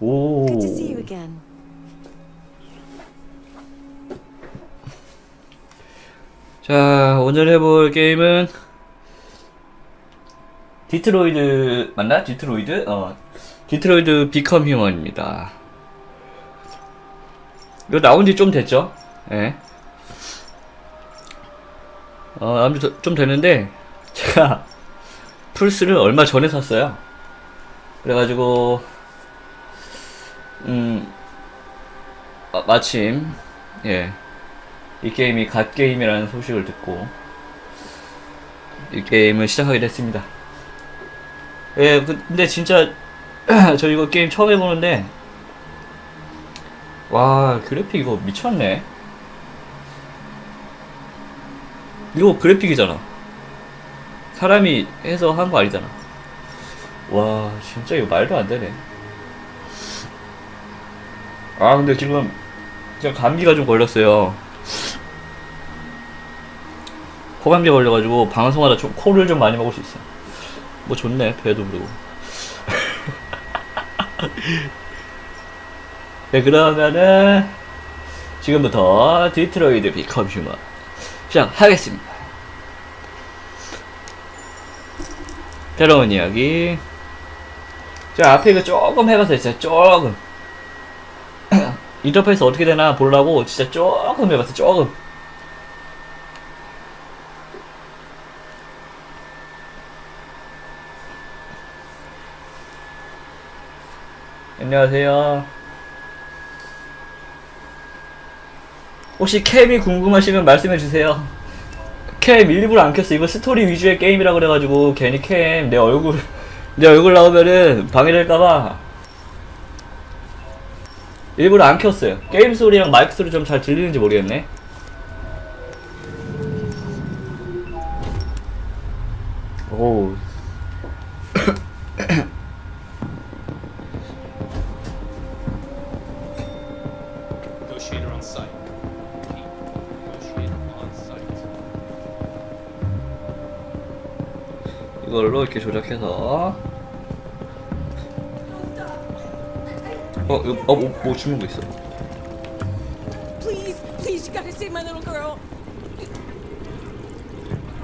오. Good to see you again. 자, 오늘 해볼 게임은 디트로이드 맞나? 디트로이드? 어. 디트로이드 비컴 휴먼입니다. 이거 나온 지 좀 됐죠? 예. 어, 나온 지 좀 됐는데 제가 플스를 얼마 전에 샀어요. 그래가지고 음 마, 마침 예. 이 게임이 갓 게임이라는 소식을 듣고 이 게임을 시작하게 됐습니다. 예, 그- 근데 진짜 저 이거 게임 처음 해보는데 와 그래픽 이거 미쳤네. 이거 그래픽이잖아. 사람이 해서 한 거 아니잖아. 와 진짜 이거 말도 안 되네. 아 근데 지금 제가 감기가 좀 걸렸어요. 호감기 걸려가지고 방송하다 좀 코를 좀 많이 먹을 수 있어. 뭐 좋네 배도 부르고. 네 그러면은 지금부터 디트로이드 비컴 휴먼 시작하겠습니다. 새로운 이야기. 자 앞에 이거 조금 해봤어요 진짜 조금. 인터페이스 어떻게 되나 보려고 진짜 조금 해봤어 조금. 안녕하세요. 혹시 캠이 궁금하시면 말씀해 주세요. 캠 일부러 안 켰어. 이거 스토리 위주의 게임이라 그래가지고 괜히 캠 내 얼굴 내 얼굴 나오면은 방해될까봐 일부러 안 켰어요. 게임 소리랑 마이크 소리 좀 잘 들리는지 모르겠네. 오. Negotiator on site. Repeat. Negotiator on site. 이걸로 이렇게 조작해서 어, 이거, 어, 뭐, 뭐 주는 거 있어. Please, please, you gotta save my little girl.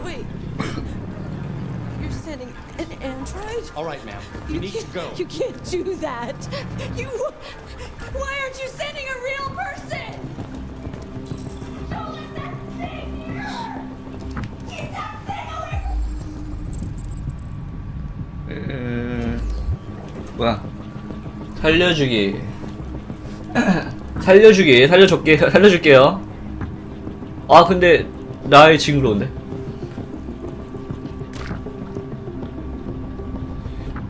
Wait. You're sending an android? All right, ma'am. You, need to can't- go. You can't do that. You. Why aren't you sending a real person? Show us that thing here. Get that thing away 음, 뭐야? 살려주기. 살려주기. 살려줄게. 살려줄게요. 아, 근데 나의 징그러운데.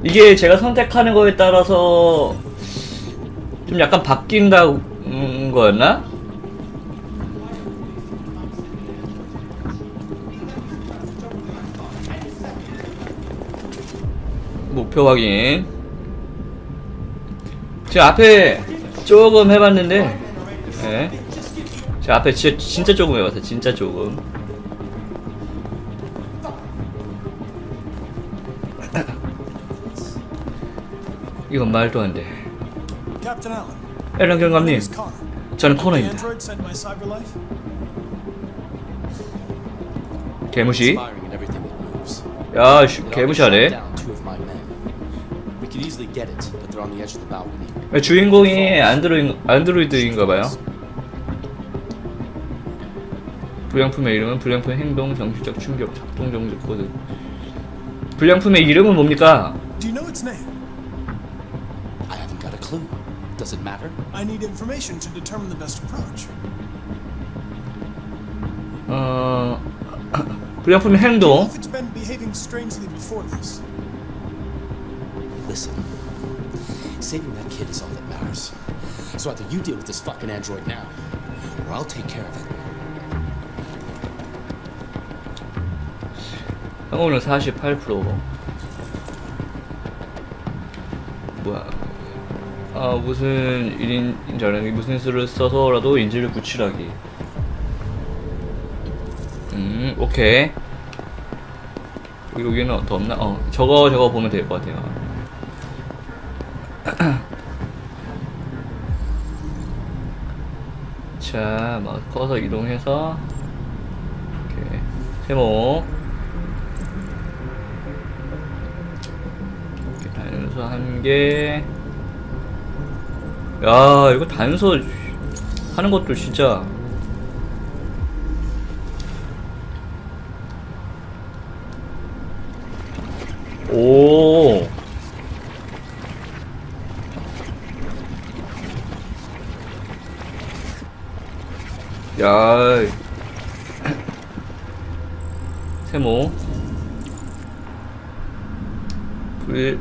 이게 제가 선택하는 거에 따라서 좀 약간 바뀐다는 거였나? 목표 확인. 제가 앞에 조금 해봤는데, 예. 제가 앞에 진짜, 진짜 조금 해봤어요. 진짜 조금. 이건 말도 안 돼. Captain Allen. 에런 경감님. 저는 코너입니다. 개무시. 야, 개무시하네. Could easily get it, but they're on the edge of the balcony. 주인공이 안드로이, 안드로이드인가봐요. 불량품의 이름은 불량품 행동, 정신적 충격, 작동 정지 코드. 불량품의 이름은 뭡니까? Do you know its name? I haven't got a clue. Does it matter? I need information to determine the best approach. 어, 불량품의 행동. If it's been behaving strangely before this, Listen. Saving that kid is all that matters. So either you deal with this fucking android now, or I'll take care of it. 오늘 48%. 뭐야? 아 무슨 1인 자랑이 무슨 수를 써서라도 인지를 구출하기. 음 오케이. 여기는 더 없나? 어 저거 저거 보면 될 것 같아요. 자, 막 꺼서 이동해서 이렇게 세모 이렇게 단소 한 개. 야, 이거 단소 하는 것도 진짜 오. 야. 세모. 불,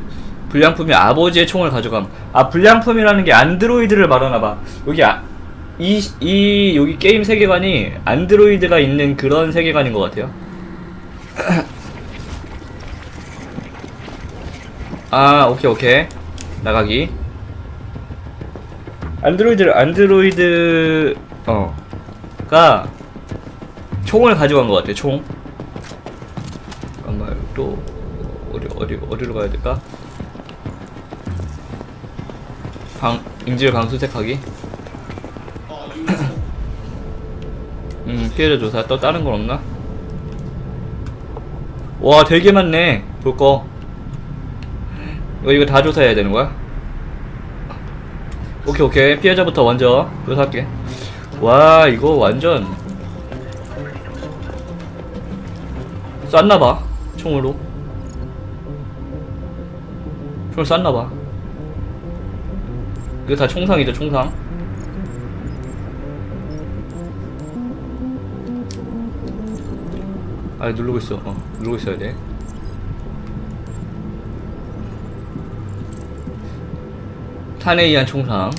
불량품이 아버지의 총을 가져감. 아, 불량품이라는 게 안드로이드를 말하나봐. 여기, 아, 이, 이, 여기 게임 세계관이 안드로이드가 있는 그런 세계관인 것 같아요. 아, 오케이, 오케이. 나가기. 안드로이드, 안드로이드, 어, 가, 총을 가져간 것 같아, 총. 잠깐만, 또, 어디, 어디, 어디로 가야 될까? 방, 인질 방수색하기? 음, 피해자 조사. 또 다른 건 없나? 와, 되게 많네. 볼 거. 이거, 이거 다 조사해야 되는 거야? 오케이, 오케이. 피해자부터 먼저 조사할게. 와, 이거 완전. 쐈나봐. 총으로. 총을 쐈나봐. 이거 다 총상이죠, 총상. 아, 누르고 있어. 어, 누르고 있어야 돼. 탄에 의한 총상.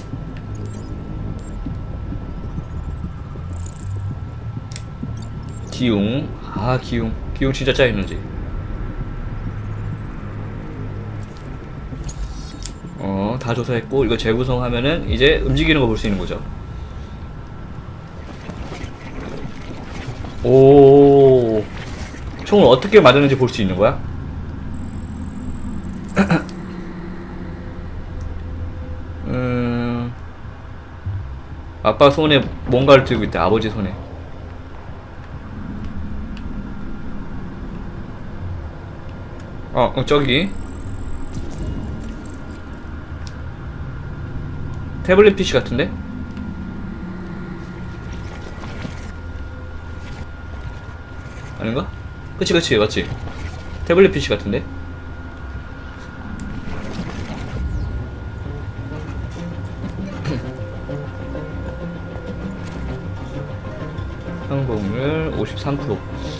기웅. 아, 기웅. 기웅 진짜 짜있는지. 어, 다 조사했고, 이거 재구성하면은 이제 움직이는 거 볼 수 있는 거죠. 오, 총을 어떻게 맞았는지 볼 수 있는 거야? 음, 아빠 손에 뭔가를 들고 있다. 아버지 손에. 어, 어 저기. 태블릿 PC 같은데? 아닌가? 그치 그치 맞지 태블릿 PC 같은데 성공률 53%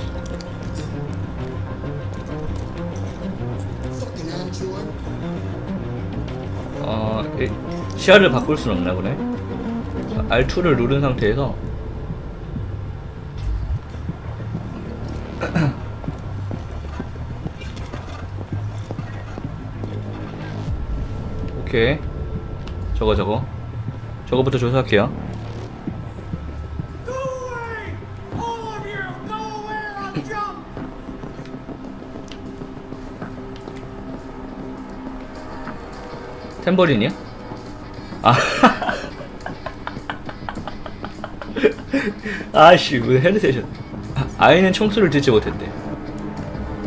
시야를 바꿀 순 없나 보네 R2를 누른 상태에서 오케이 저거 저거 저거부터 조사할게요! 템버린이야? 아씨 왜 헤드셋이 아이는 총수를 듣지 못했대.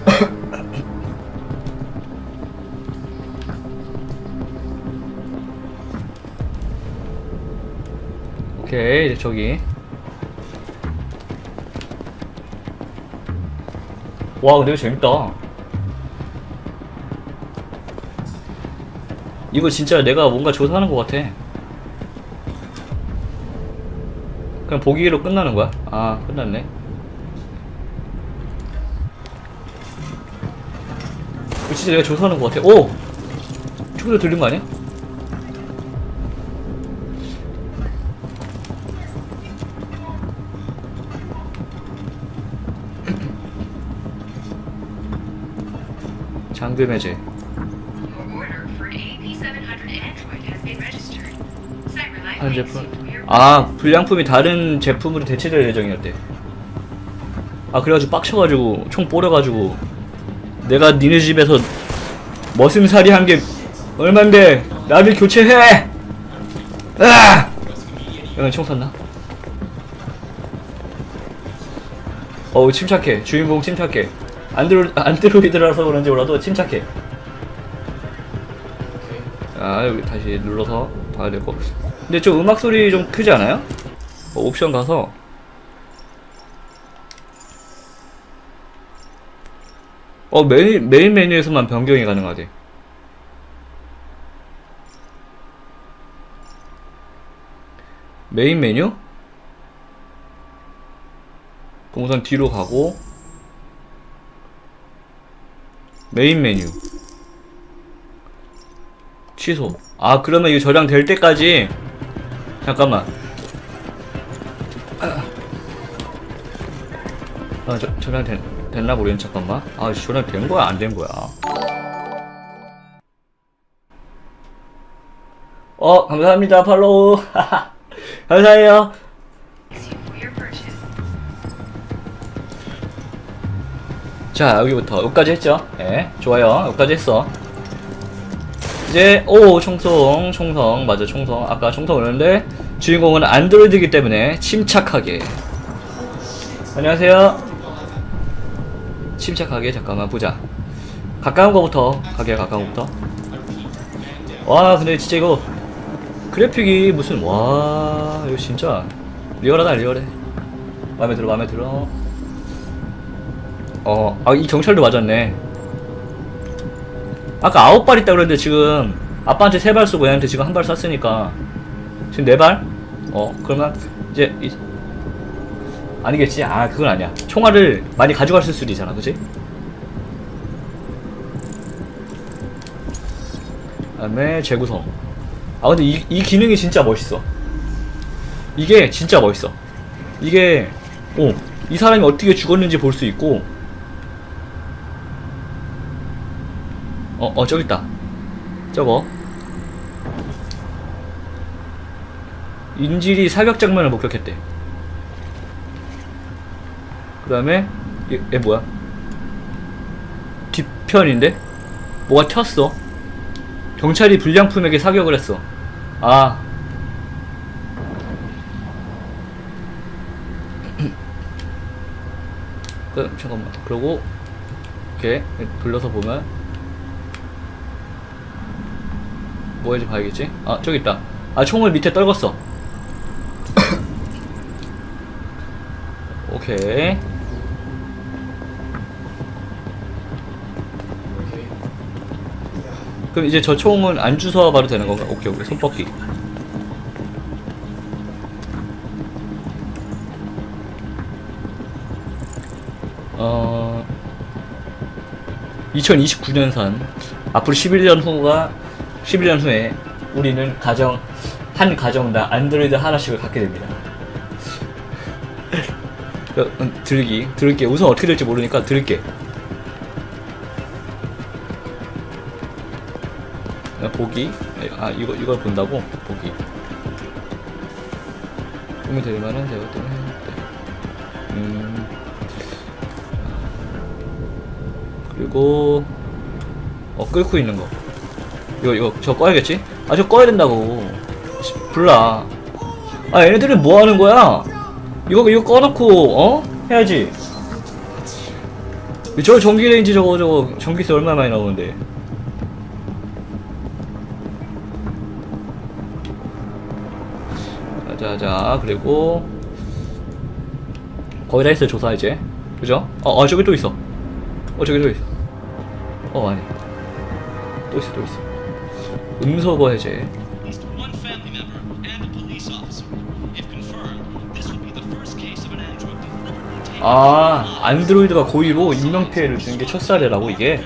오케이 이제 저기. 와 근데 이거 재밌다. 이거 진짜 내가 뭔가 조사하는 것 같아 그냥 보기로 끝나는 거야? 아 끝났네 이거 진짜 내가 조사하는 것 같아 오! 총소리 들린 거 아니야? 장금 해제 Your order for AP700 Android has been registered. CyberLife 한 makes 제품 you aware 아 불량품이 다른 제품으로 대체될 예정이었대 아 그래가지고 빡쳐가지고 총 뽀려가지고 내가 니네 집에서 머슴살이 한 게 얼만데 나를 교체해! 으아! 여기 총 쐈나? 어우 침착해. 주인공 침착해. 안드로, 안드로이드라서 그런지 몰라도 침착해. 아 여기 다시 눌러서 봐야 될것 같아 근데 좀 음악 소리 좀 크지 않아요? 어, 옵션 가서. 어 메인, 메인 메뉴에서만 변경이 가능하대 메인 메뉴? 그럼 우선 뒤로 가고. 메인 메뉴. 취소. 아 그러면 이거 저장될 때까지 잠깐만. 아 저, 저장 된, 됐나 모르겠네. 잠깐만. 아 저장 된 거야? 안 된 거야? 어 감사합니다 팔로우. 감사해요. 자 여기부터 여기까지 했죠? 예 좋아요. 여기까지 했어 이제 오 총성 총성. 맞아 총성. 아까 총성 오는데 주인공은 안드로이드이기 때문에 침착하게. 안녕하세요. 침착하게 잠깐만 보자. 가까운 거부터 가게 가까운 거부터. 와 근데 진짜 이거 그래픽이 무슨 와 이거 진짜. 리얼하다 리얼해. 마음에 들어 마음에 들어. 어, 아, 이 경찰도 맞았네. 아까 아홉 발 있다 그랬는데 지금 아빠한테 세 발 쏘고 얘한테 지금 한 발 쐈으니까 지금 네 발? 어, 그러면 이제 이, 아니겠지? 아, 그건 아니야. 총알을 많이 가져갔을 수도 있잖아, 그치? 다음에 재구성. 아, 근데 이, 이 기능이 진짜 멋있어. 이게 진짜 멋있어. 이게, 어, 이 사람이 어떻게 죽었는지 볼 수 있고, 어, 어, 저기 있다. 저거. 인질이 사격 장면을 목격했대. 그 다음에, 얘, 얘 뭐야? 뒤편인데? 뭐가 튀었어. 경찰이 불량품에게 사격을 했어. 아. 그, 잠깐만. 그러고, 이렇게 돌려서 보면, 뭐인지 봐야겠지? 아 저기 있다. 아 총을 밑에 떨궜어. 오케이. 그럼 이제 저 총은 안 주워 봐도 되는 건가? 오케이 오케이. 손 뻗기. 어 2029년산. 앞으로 11년 후가 11년 후에 우리는 가정 한 가정당 안드로이드 하나씩을 갖게 됩니다. 어, 음, 들기 들을게 우선 어떻게 될지 모르니까 들을게. 어, 보기 아 이거 이걸 본다고 보기. 보면 되면은 제가 또 음. 그리고 어 끓고 있는 거. 이거 이거 저 꺼야겠지? 아 저 꺼야 된다고. 씨, 불나 아 얘네들은 뭐 하는 거야? 이거 이거 꺼놓고 어? 해야지. 저 전기 레인지 저거 저거 전기세 얼마 많이 나오는데. 자자. 그리고 거의 다 했어요 조사 이제. 그죠? 어, 어 저기 또 있어. 어 저기 또 있어. 어 아니. 또 있어 또 있어 음소거 해제 아 안드로이드가 고의로 인명피해를 주는 게 첫 사례라고 이게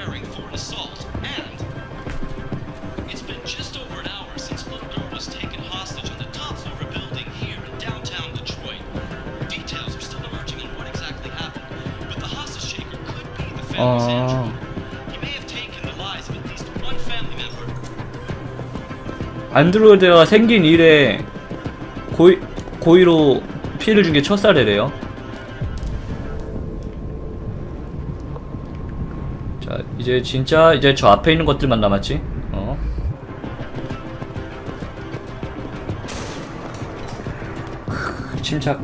안드로이드가 생긴 이래 고의 고의로 피해를 준 게 첫 사례래요. 자 이제 진짜 이제 저 앞에 있는 것들만 남았지. 어. 침착.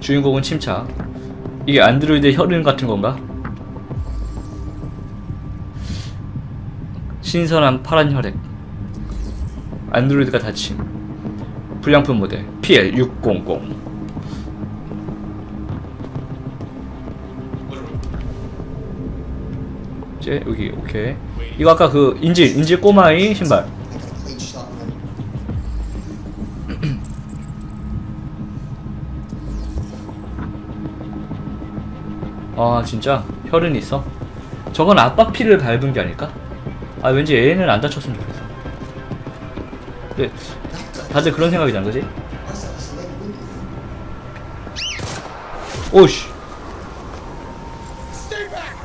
주인공은 침착. 이게 안드로이드 혈흔 같은 건가? 신선한 파란 혈액 안드로이드가 다친 불량품 모델 PL600 이제 여기 오케이. 이거 아까 그 인질 인질 꼬마이 신발. 아 진짜? 혈흔 있어? 저건 아빠 피를 밟은 게 아닐까? 아 왠지 애는 안 다쳤으면 좋겠어 근데 다들 그런 생각이 난 거지? 오씨 Stay back!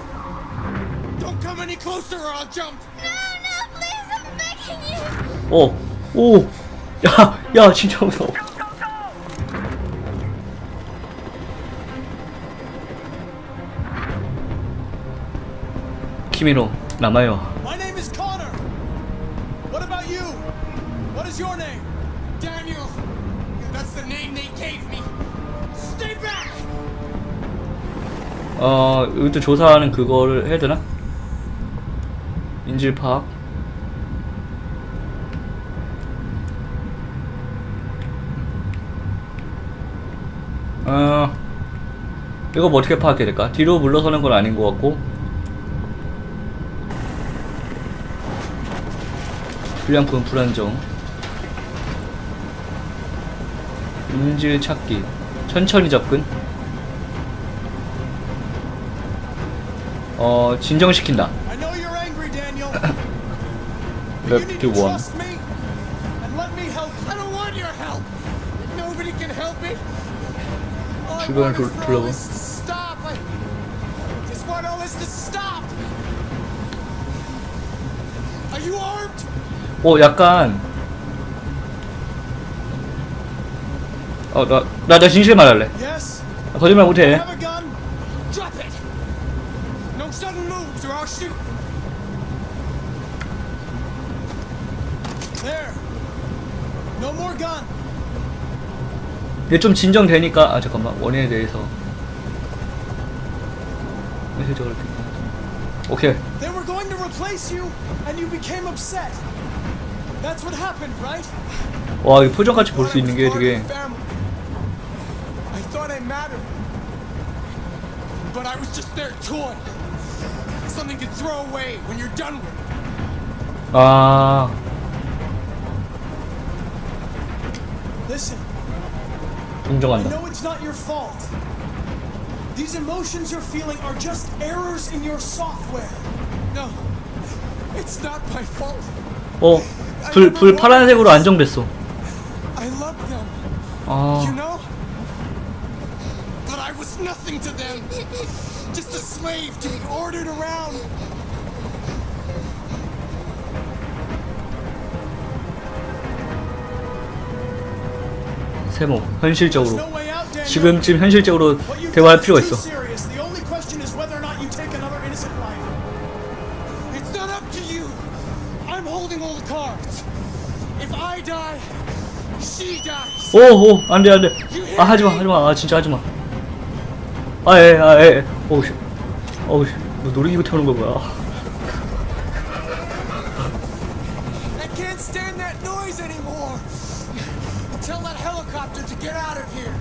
Don't come any closer or I'll jump! No, no, please, I'm begging you. 어, 오, 야, 야, 진짜 무서워. 키미노 남아요. 어, 이것도 조사하는 그거를 해야 되나? 인질 파악. 어, 이거 뭐 어떻게 파악해야 될까? 뒤로 물러서는 건 아닌 것 같고. 불량품 불안정. 인질 찾기. 천천히 접근. 어, 진정시킨다. I know you're angry, Daniel. But you Left need to to one. trust me and let me help. I don't help me. All I 주변을 둘- all 둘러봐. 어, 약간. 어, 나, 나, 나 진실 말할래. 아, 거짓말 못해. Have a gun? Drop it. No sudden moves or I'll shoot. There. No more gun. 근데 좀 진정되니까, 아, 잠깐만. 원인에 대해서. 이렇게. 오케이. They were going to replace you, and you became upset. That's what happened, right? 와, 이 표정같이 볼 수 있는 게 되게. I thought I mattered, but I was just their toy. Something to throw away when you're done with. 아, Listen, I 동정한다. know it's not your fault. These emotions you're feeling are just errors in your software. No, it's not my fault. 어, 불, 불 파란색으로 안정됐어. I love them, 아, you know? But I was nothing to them. Just a slave to be ordered around. 세모. 현실적으로. 지금쯤 현실적으로 대화할 필요가 있어. serious. The only question is whether or not you take another innocent life. It's not up to you. I'm holding all the cards. If I die, she dies. 오, 오, 안 돼, 안 돼. 아, 하지 마, 하지 마. 아, 진짜 하지 마. 아, 예, 아, 예. 어우, 씨. 어우, 씨. 뭐 놀이기구 태우는 거 뭐야. I can't stand that noise anymore. Tell that helicopter to get out of here.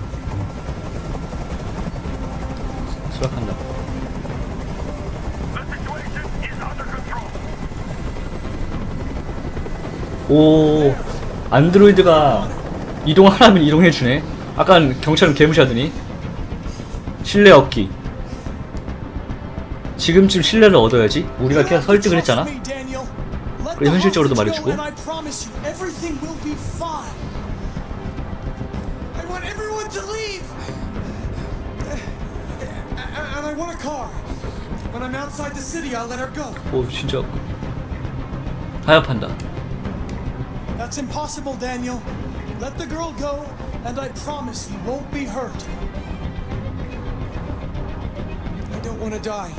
수락한다. 오, 안드로이드가 이동하라면 이동해주네. 아깐 경찰은 개무시하더니. 신뢰 얻기. 지금쯤 신뢰를 얻어야지. 우리가 계속 설득을 했잖아. 그리고 현실적으로도 말해주고. 오, 진짜. 타협한다. That's impossible, Daniel. Let the girl go, and I promise you won't be hurt. Want to die.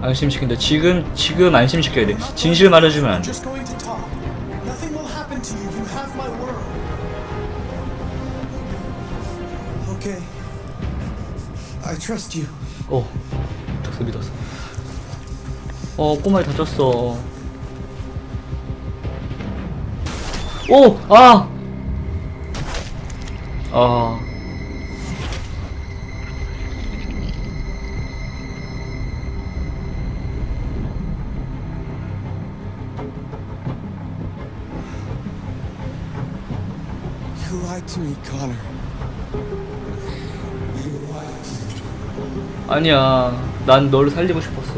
안심시킨다. 지금, 지금 안심시켜야 돼. 진실 말해주면 안 돼. just going to talk. Nothing will happen to you. You have my word. I trust you. 어, 믿었어, 믿었어. 어, 꼬마에 다쳤어. 오! 아! 아. 아니야. 난널 살리고 싶었어.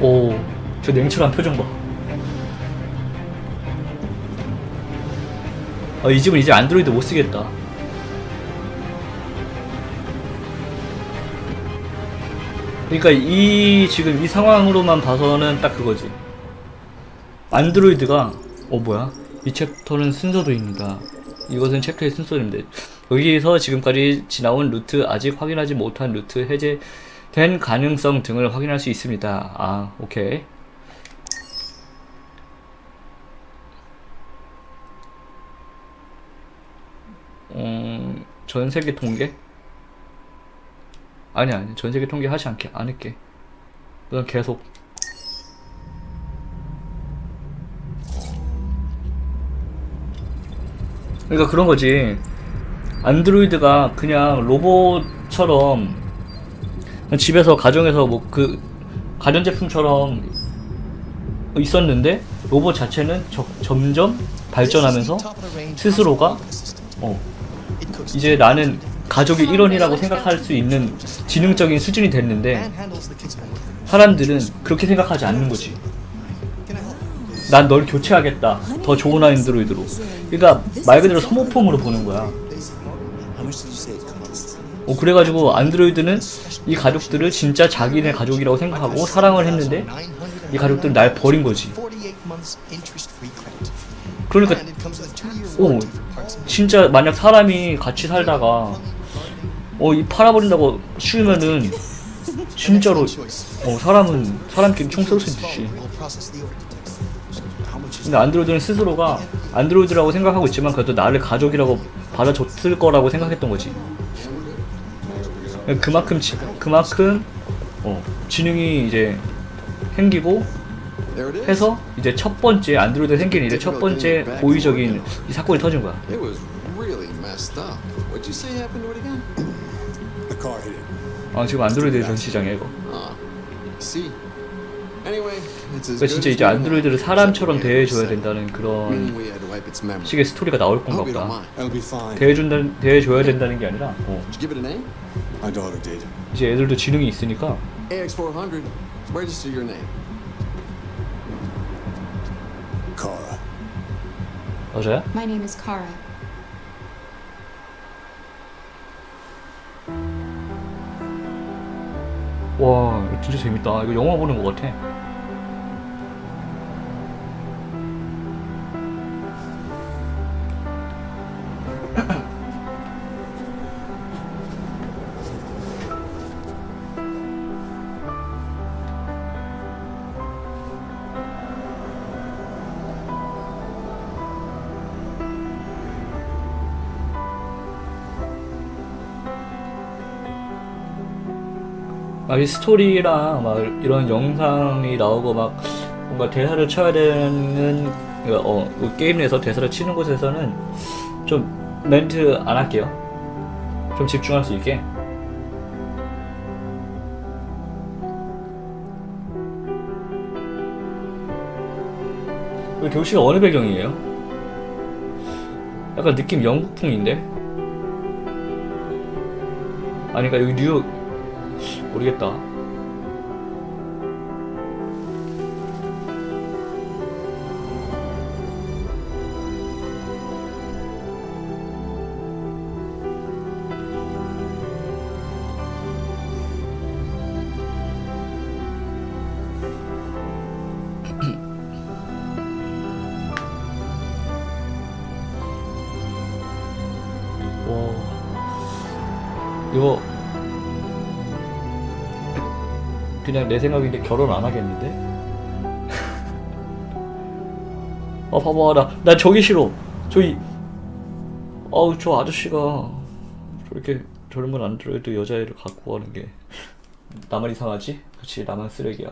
오, 저 냉철한 표정 봐. 아, 이 집은 이제 안드로이드 못 쓰겠다. 그러니까 이 지금 이 상황으로만 봐서는 딱 그거지. 안드로이드가 어 뭐야? 이 챕터는 순서도입니다. 이것은 챕터의 순서인데 여기에서 지금까지 지나온 루트 아직 확인하지 못한 루트 해제된 가능성 등을 확인할 수 있습니다. 아 오케이. 음, 전 세계 통계? 아니 아니 전 세계 통계 하지 않게 안 할게. 넌 계속 그러니까 그런 거지. 안드로이드가 그냥 로봇처럼 그냥 집에서 가정에서 뭐 그 가전제품처럼 있었는데 로봇 자체는 저- 점점 발전하면서 스스로가 어 이제 나는 가족의 일원이라고 생각할 수 있는 지능적인 수준이 됐는데 사람들은 그렇게 생각하지 않는 거지. 난 널 교체하겠다. 더 좋은 안드로이드로. 그러니까 말 그대로 소모품으로 보는 거야. 어, 그래가지고 안드로이드는 이 가족들을 진짜 자기네 가족이라고 생각하고 사랑을 했는데 이 가족들은 날 버린 거지. 48 months interest-free credit. 그러니까 오 진짜 만약 사람이 같이 살다가 어 이 팔아버린다고 쉬우면은 진짜로 어 사람은 사람끼리 총 쏠수 있지. We'll process the order details. How much is 근데 안드로이드는 스스로가 안드로이드라고 생각하고 있지만 그래도 나를 가족이라고 받아줬을 거라고 생각했던 거지. 그만큼 지, 그만큼 어, 지능이 이제 생기고. 해서 이제 첫 번째 안드로이드 생긴 이제 첫 번째 고의적인 이 사건이 터진 거야. Car hit it. 아 지금 안드로이드 전 시장이야 이거. Ah, see. Anyway, it's as 그러니까 진짜 이제 안드로이드를 사람처럼 대해줘야. 된다는 그런 Meaning we had to wipe its memory. 식의 스토리가 나올 건가 hope you don't 보다. mind. It'll be fine. 대해준다 대해줘야 된다는 게 아니라 어, Did you give it a name? My daughter did. 이제 애들도 지능이 있으니까 AX400. Register your name. Kara. 여자야? My name is Kara. 와 진짜 재밌다. 이거 영화 보는 것 같아. 이 스토리랑 막 이런 영상이 나오고 막 뭔가 대사를 쳐야 되는 그, 어, 그 게임 내에서 대사를 치는 곳에서는 좀 멘트 안 할게요. 좀 집중할 수 있게. 이 도시가 어느 배경이에요? 약간 느낌 영국풍인데? 아니 그니까 여기 뉴욕 모르겠다. 와, 이거 그냥 내 생각인데 결혼 안 하겠는데? 아 봐봐 나, 나 저기 싫어 저기 어우 저 아저씨가 저렇게 저런 건 안 들어도 여자애를 갖고 가는 게 나만 이상하지? 그치 나만 쓰레기야